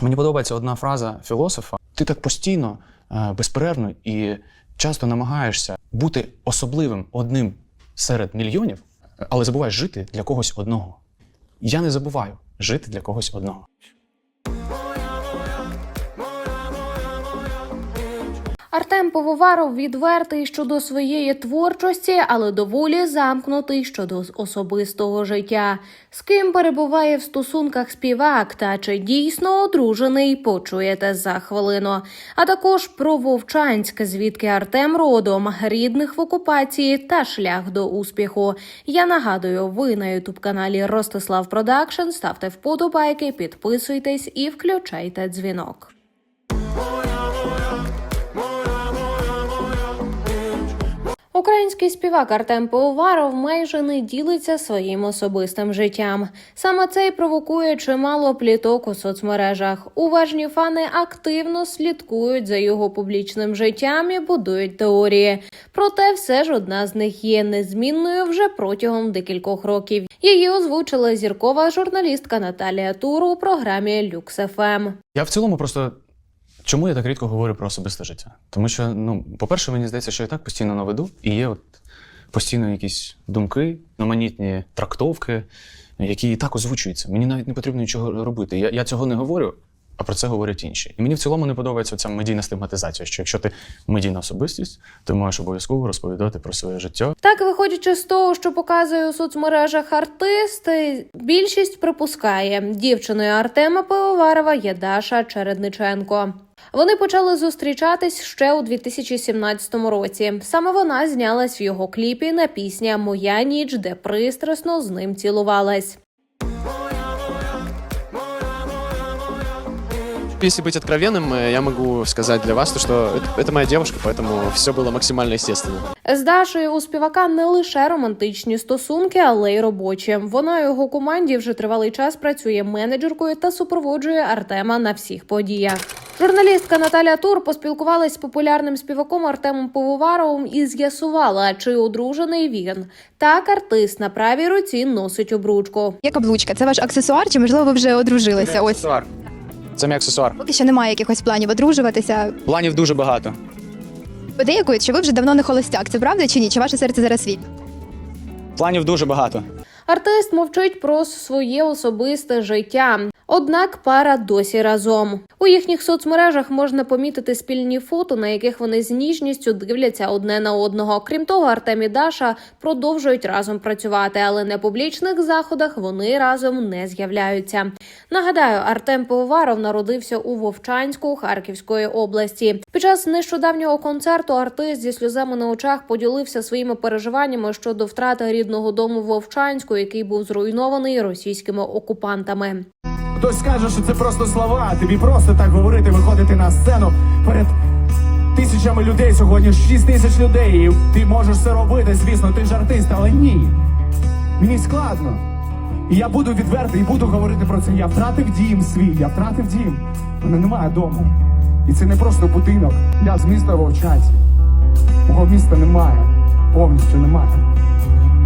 Мені подобається одна фраза філософа: ти так постійно, е, безперервно і часто намагаєшся бути особливим одним серед мільйонів, але забуваєш жити для когось одного. Я не забуваю жити для когось одного. Артем Пивоваров відвертий щодо своєї творчості, але доволі замкнутий щодо особистого життя. З ким перебуває в стосунках співак та чи дійсно одружений, почуєте за хвилину. А також про Вовчанськ, звідки Артем родом, рідних в окупації та шлях до успіху. Я нагадую, ви на ютуб каналі Ростислав Продакшн. Ставте вподобайки, підписуйтесь і включайте дзвінок. Український співак Артем Пивоваров майже не ділиться своїм особистим життям. Саме це й провокує чимало пліток у соцмережах. Уважні фани активно слідкують за його публічним життям і будують теорії. Проте все ж одна з них є незмінною вже протягом декількох років. Її озвучила зіркова журналістка Наталія Тур у програмі Люкс.ФМ. Я в цілому просто. Чому я так рідко говорю про особисте життя? Тому що, ну, по-перше, мені здається, що я так постійно на виду, і є от постійно якісь думки, номанітні трактовки, які і так озвучуються. Мені навіть не потрібно нічого робити. Я, я цього не говорю, а про це говорять інші. І мені в цілому не подобається ця медійна стигматизація, що якщо ти медійна особистість, ти маєш обов'язково розповідати про своє життя. Так, виходячи з того, що показує у соцмережах артисти, більшість припускає, дівчиною Артема Пивоварова є Даша Чередниченко. Вони почали зустрічатись ще у 2017 році. Саме вона знялась в його кліпі на пісня Моя ніч, де пристрасно з ним цілувалась. Если быть откровенным, э, я могу сказать для вас, то, что это, это моя девушка, поэтому все было максимально естественно. З Дашою у співака не лише романтичні стосунки, але й робочі. Вона у його команді вже тривалий час працює менеджеркою та супроводжує Артема на всіх подіях. Журналістка Наталя Тур поспілкувалась з популярним співаком Артемом Пивоваровим і з'ясувала, чи одружений він. Так, артист на правій руці носить обручку. Як каблучка, це ваш аксесуар, чи можливо ви вже одружилися? Ось Аксесуар. Це мій аксесуар. поки що немає якихось планів одружуватися. Планів дуже багато. Подеякують, що ви вже давно не холостяк. Це правда чи ні? Чи ваше серце зараз вільне? Планів дуже багато. Артист мовчить про своє особисте життя. Однак пара досі разом. У їхніх соцмережах можна помітити спільні фото, на яких вони з ніжністю дивляться одне на одного. Крім того, Артем і Даша продовжують разом працювати, але на публічних заходах вони разом не з'являються. Нагадаю, Артем Пивоваров народився у Вовчанську Харківської області. Під час нещодавнього концерту артист зі сльозами на очах поділився своїми переживаннями щодо втрати рідного дому Вовчанську, який був зруйнований російськими окупантами. Хтось скаже, що це просто слова. Тобі просто так говорити, виходити на сцену перед тисячами людей сьогодні, 6 тисяч людей. І ти можеш це робити, звісно, ти ж артист, але ні. Мені складно. І я буду відвертий і буду говорити про це. Я втратив дім свій, я втратив дім. Мене немає дому. І це не просто будинок. Я з міста Вовчанськ. Мого міста немає. Повністю немає.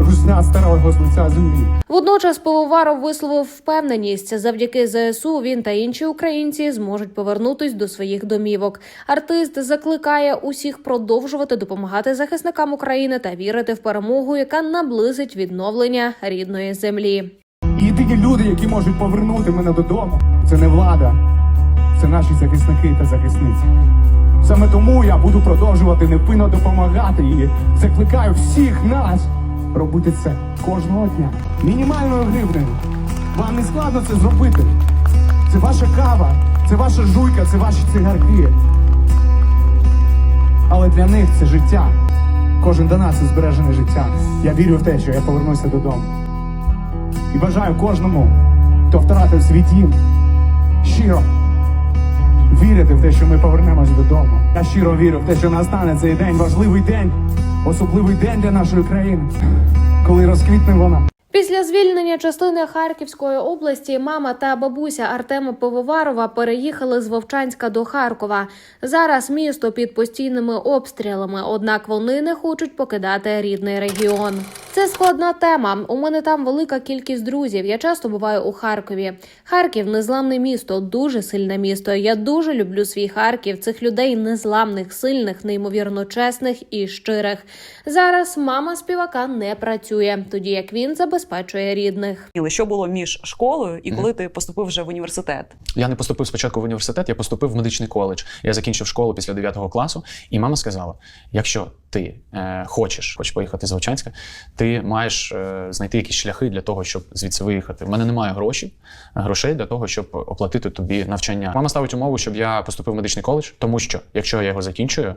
Русня старого з лиця землі. Водночас Пивоваров висловив впевненість, завдяки ЗСУ він та інші українці зможуть повернутись до своїх домівок. Артист закликає усіх продовжувати допомагати захисникам України та вірити в перемогу, яка наблизить відновлення рідної землі. І єдині люди, які можуть повернути мене додому, це не влада, це наші захисники та захисниці. Саме тому я буду продовжувати невпинно допомагати і закликаю всіх нас робити це кожного дня. Мінімальною гривнею. Вам не складно це зробити. Це ваша кава, це ваша жуйка, це ваші цигарки. Але для них це життя. Кожен до нас це збережене життя. Я вірю в те, що я повернуся додому. І бажаю кожному, хто втратив свій дім, щиро вірити в те, що ми повернемось додому. Я щиро вірю в те, що настане цей день, важливий день, особливий день для нашої країни, коли розквітне вона. Після звільнення частини Харківської області мама та бабуся Артема Пивоварова переїхали з Вовчанська до Харкова. Зараз місто під постійними обстрілами, однак вони не хочуть покидати рідний регіон. Це складна тема. У мене там велика кількість друзів. Я часто буваю у Харкові. Харків незламне місто, дуже сильне місто. Я дуже люблю свій Харків. Цих людей незламних, сильних, неймовірно чесних і щирих. Зараз мама співака не працює, тоді як він забезпечує рідних. І Що було між школою і коли ти поступив вже в університет? Я не поступив спочатку в університет, я поступив в медичний коледж. Я закінчив школу після 9 класу, і мама сказала: якщо ти е, хочеш, хочеш поїхати з Вовчанська, ти маєш е, знайти якісь шляхи для того, щоб звідси виїхати. В мене немає грошей, грошей для того, щоб оплатити тобі навчання. Мама ставить умову, щоб я поступив в медичний коледж, тому що якщо я його закінчую е,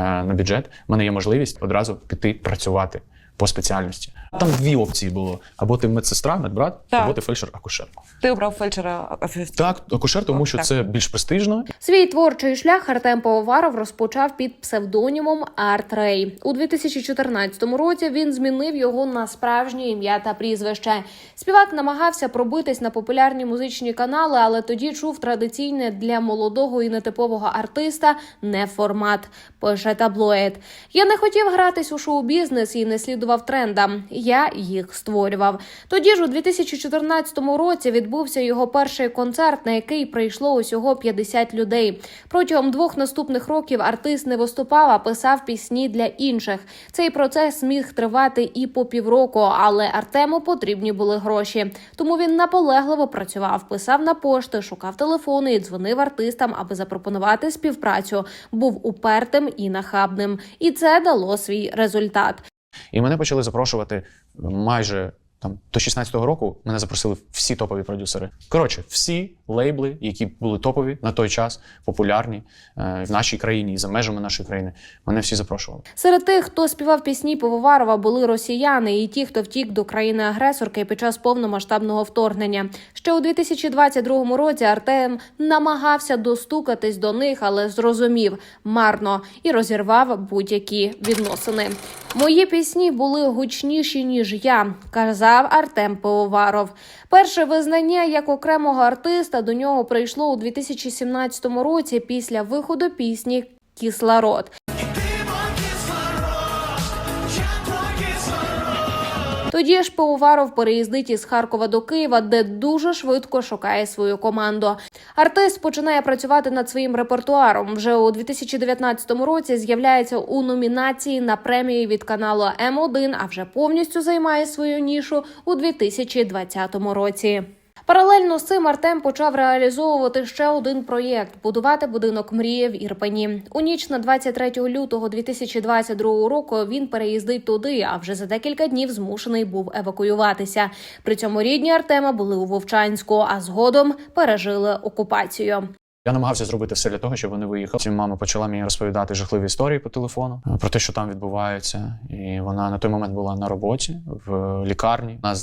на бюджет, в мене є можливість одразу піти працювати по спеціальності. Там дві опції було: або ти медсестра, медбрат, Так. або ти фельдшер-акушер. Ти обрав фельдшера офі- Так, акушер, тому що Так. це більш престижно. Свій творчий шлях Артем Пивоваров розпочав під псевдонімом Арт Рей. У 2014 році він змінив його на справжнє ім'я та прізвище. Співак намагався пробитись на популярні музичні канали, але тоді чув традиційне для молодого і нетипового артиста не формат. Пише таблоїд. Я не хотів гратись у шоу-бізнес і не слідував трендам. Я їх створював. Тоді ж у 2014 році відбувся його перший концерт, на який прийшло усього 50 людей. Протягом двох наступних років артист не виступав, а писав пісні для інших. Цей процес міг тривати і по півроку, але Артему потрібні були гроші. Тому він наполегливо працював, писав на пошти, шукав телефони і дзвонив артистам, аби запропонувати співпрацю. Був упертим і нахабним, і це дало свій результат. І мене почали запрошувати майже там до 16-го року. Мене запросили всі топові продюсери. Коротше, всі лейбли, які були топові на той час, популярні е, в нашій країні і за межами нашої країни. Мене всі запрошували. Серед тих, хто співав пісні Пивоварова, були росіяни і ті, хто втік до країни-агресорки під час повномасштабного вторгнення. Ще у 2022 році Артем намагався достукатись до них, але зрозумів марно і розірвав будь-які відносини. Мої пісні були гучніші ніж я, казав Артем Пивоваров. Перше визнання як окремого артиста до нього прийшло у 2017 році після виходу пісні Кислород. Тоді ж Пивоваров переїздить із Харкова до Києва, де дуже швидко шукає свою команду. Артист починає працювати над своїм репертуаром. Вже у 2019 році з'являється у номінації на премії від каналу М1, а вже повністю займає свою нішу у 2020 році. Паралельно з цим Артем почав реалізовувати ще один проєкт будувати будинок мрії в Ірпені. У ніч на 23 лютого 2022 року він переїздить туди, а вже за декілька днів змушений був евакуюватися. При цьому рідні Артема були у Вовчанську, а згодом пережили окупацію. Я намагався зробити все для того, щоб вони виїхали. Потім мама почала мені розповідати жахливі історії по телефону е, про те, що там відбувається. І вона на той момент була на роботі в лікарні. Вона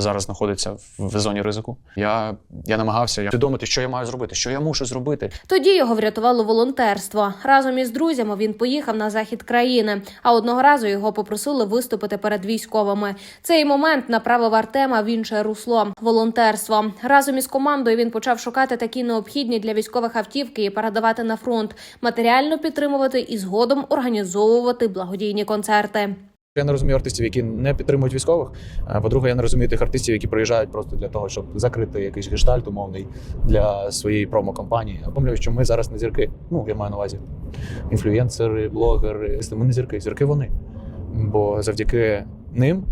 зараз знаходиться в зоні ризику. Я, я намагався усвідомити, що я маю зробити, що я мушу зробити. Тоді його врятувало волонтерство. Разом із друзями він поїхав на захід країни. А одного разу його попросили виступити перед військовими. Цей момент направив Артема в інше русло волонтерство. Разом із командою він почав шукати такі необхідні для військових автівки і передавати на фронт, матеріально підтримувати і згодом організовувати благодійні концерти. Я не розумію артистів, які не підтримують військових. По-друге, я не розумію тих артистів, які приїжджають просто для того, щоб закрити якийсь гештальт умовний для своєї промо-кампанії. Я пам'ятаю, що ми зараз не зірки. Ну, я маю на увазі інфлюєнсери, блогери. Ми не зірки, зірки вони. Бо завдяки ним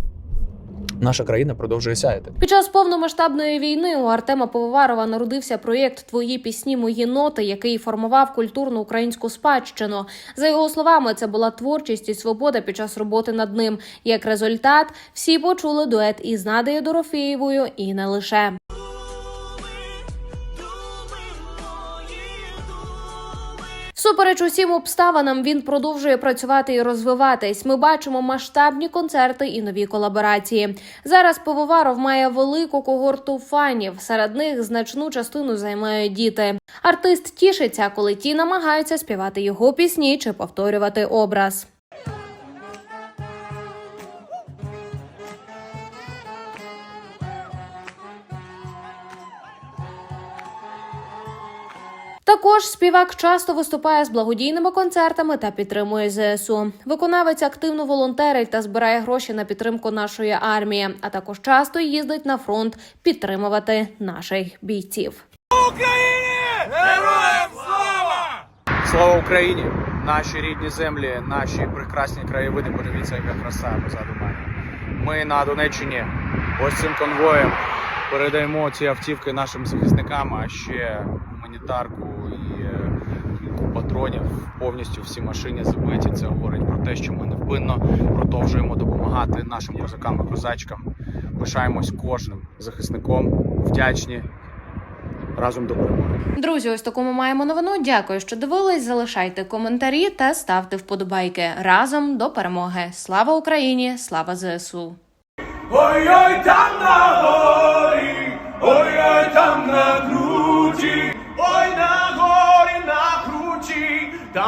наша країна продовжує сяяти. Під час повномасштабної війни у Артема Пововарова народився проєкт Твої пісні, мої ноти, який формував культурну українську спадщину. За його словами, це була творчість і свобода під час роботи над ним. Як результат, всі почули дует із Надею Дорофєєвою і не лише. Всупереч усім обставинам він продовжує працювати і розвиватись. Ми бачимо масштабні концерти і нові колаборації. Зараз Пивоваров має велику когорту фанів. Серед них значну частину займають діти. Артист тішиться, коли ті намагаються співати його пісні чи повторювати образ. Також співак часто виступає з благодійними концертами та підтримує ЗСУ. Виконавець активно волонтерить та збирає гроші на підтримку нашої армії, а також часто їздить на фронт підтримувати наших бійців. Слава Україні! Наші рідні землі, наші прекрасні краєвиди. Подивіться, яка краса позаду мене. Ми на Донеччині ось цим конвоєм передаємо ці автівки нашим захисникам, а ще гуманітарку і е, кілька патронів. Повністю всі машини забиті. Це говорить про те, що ми невпинно продовжуємо допомагати нашим козакам і козачкам. Пишаємось кожним захисником, вдячні разом до перемоги. Друзі, ось таку ми маємо новину. Дякую, що дивились. Залишайте коментарі та ставте вподобайки. Разом до перемоги. Слава Україні! Слава ЗСУ! Ой-ой, там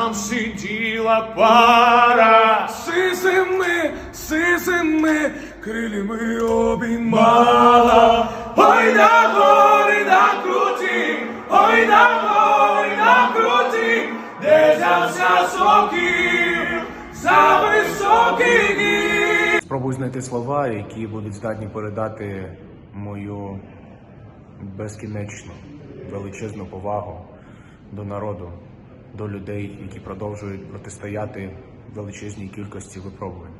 там сиділа пара. Сизими, сизими, крилями обіймала. Ой на горі на круті, ой на горі на круті, де взявся сокіл за високий гір. Спробую знайти слова, які будуть здатні передати мою безкінечну величезну повагу до народу, до людей, які продовжують протистояти величезній кількості випробувань.